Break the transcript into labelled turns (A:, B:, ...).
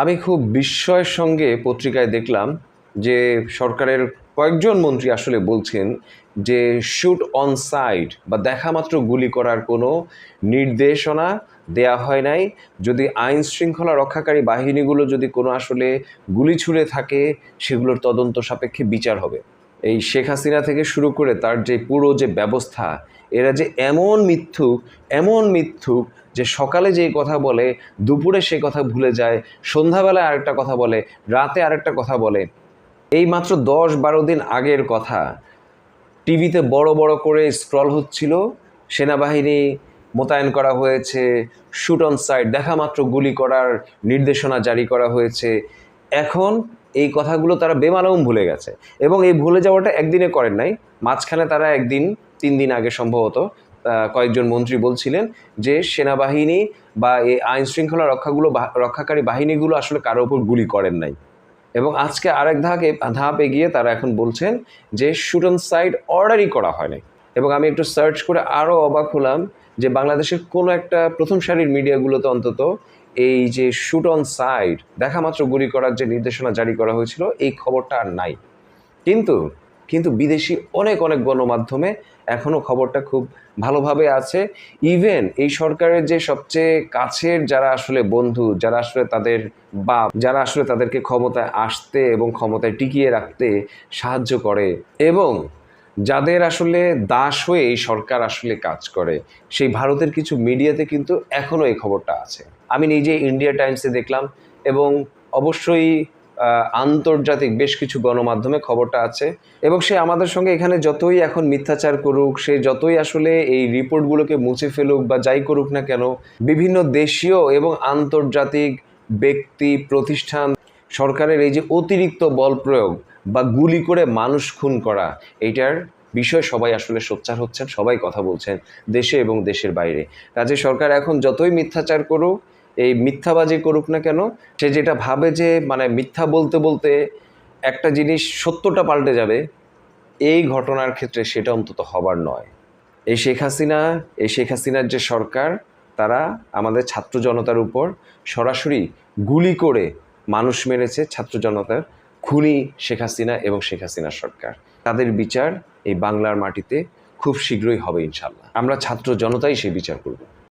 A: আমি খুব বিস্ময়ের সঙ্গে পত্রিকায় দেখলাম যে সরকারের কয়েকজন মন্ত্রী আসলে বলছেন যে শুট অন সাইড বা দেখা মাত্র গুলি করার কোনো নির্দেশনা দেয়া হয় নাই। যদি আইন শৃঙ্খলা রক্ষাকারী বাহিনীগুলো যদি কোনো আসলে গুলি ছুঁড়ে থাকে, সেগুলোর তদন্ত সাপেক্ষে বিচার হবে। এই শেখ হাসিনা থেকে শুরু করে তার যে পুরো যে ব্যবস্থা, এরা যে এমন মিথ্যুক এমন মিথ্যুক যে সকালে যেই কথা বলে, দুপুরে সে কথা ভুলে যায়, সন্ধ্যাবেলায় আরেকটা কথা বলে, রাতে আরেকটা কথা বলে। এই মাত্র দশ বারো দিন আগের কথা। টিভিতে বড় বড় করে স্ক্রল হচ্ছিল, সেনাবাহিনী মোতায়েন করা হয়েছে, শুট অন সাইড দেখা মাত্র গুলি করার নির্দেশনা জারি করা হয়েছে। এখন এই কথাগুলো তারা বেমালুম ভুলে গেছে। এবং এই ভুলে যাওয়াটা একদিনে করেন নাই। মাঝখানে তারা একদিন, তিন দিন আগে সম্ভবত কয়েকজন মন্ত্রী বলছিলেন যে সেনাবাহিনী বা এই আইন শৃঙ্খলা রক্ষাগুলো রক্ষাকারী বাহিনীগুলো আসলে কারও উপর গুলি করেন নাই। এবং আজকে আরেক ধাপ ধাপ এগিয়ে তারা এখন বলছেন যে শুট অন সাইড অর্ডারই করা হয় নাই। এবং আমি একটু সার্চ করে আরও অবাক হলাম যে বাংলাদেশের কোনো একটা প্রথম সারির মিডিয়াগুলোতে অন্তত এই যে শুট অন সাইড দেখা মাত্র গুলি করার যে নির্দেশনা জারি করা হয়েছিল, এই খবরটা আর নাই। কিন্তু কিন্তু বিদেশি অনেক অনেক গণমাধ্যমে এখনও খবরটা খুব ভালোভাবে আছে। ইভেন এই সরকারের যে সবচেয়ে কাছের যারা আসলে বন্ধু, যারা আসলে তাদের বাপ, যারা আসলে তাদেরকে ক্ষমতায় আসতে এবং ক্ষমতায় টিকিয়ে রাখতে সাহায্য করে, এবং যাদের আসলে দাস হয়ে এই সরকার আসলে কাজ করে, সেই ভারতের কিছু মিডিয়াতে কিন্তু এখনও এই খবরটা আছে। আমি নিজে ইন্ডিয়া টাইমসে দেখলাম এবং অবশ্যই আন্তর্জাতিক বেশ কিছু গণমাধ্যমে খবরটা আছে এবং সে আমাদের সঙ্গে এখানে যতই এখন মিথ্যাচার করুক, সে যতই আসলে এই রিপোর্টগুলোকে মুছে ফেলুক বা যাই করুক না কেন, বিভিন্ন দেশীয় এবং আন্তর্জাতিক ব্যক্তি, প্রতিষ্ঠান, সরকারের এই যে অতিরিক্ত বল প্রয়োগ বা গুলি করে মানুষ খুন করা এইটার বিষয়ে সবাই আসলে সোচ্চার হচ্ছেন, সবাই কথা বলছেন দেশে এবং দেশের বাইরে। কাজে সরকার এখন যতই মিথ্যাচার করুক, এই মিথ্যাবাজি করুক না কেন, সে যেটা ভাবে যে মানে মিথ্যা বলতে বলতে একটা জিনিস সত্যটা পাল্টে যাবে, এই ঘটনার ক্ষেত্রে সেটা অন্তত হবার নয়। এই শেখ হাসিনা, এই শেখ হাসিনার যে সরকার, তারা আমাদের ছাত্র জনতার উপর সরাসরি গুলি করে মানুষ মেরেছে ছাত্র জনতার খুনি শেখ হাসিনা এবং শেখ হাসিনা সরকার। তাদের বিচার এই বাংলার মাটিতে খুব শীঘ্রই হবে ইনশাল্লাহ আমরা ছাত্র জনতাই সেই বিচার করব।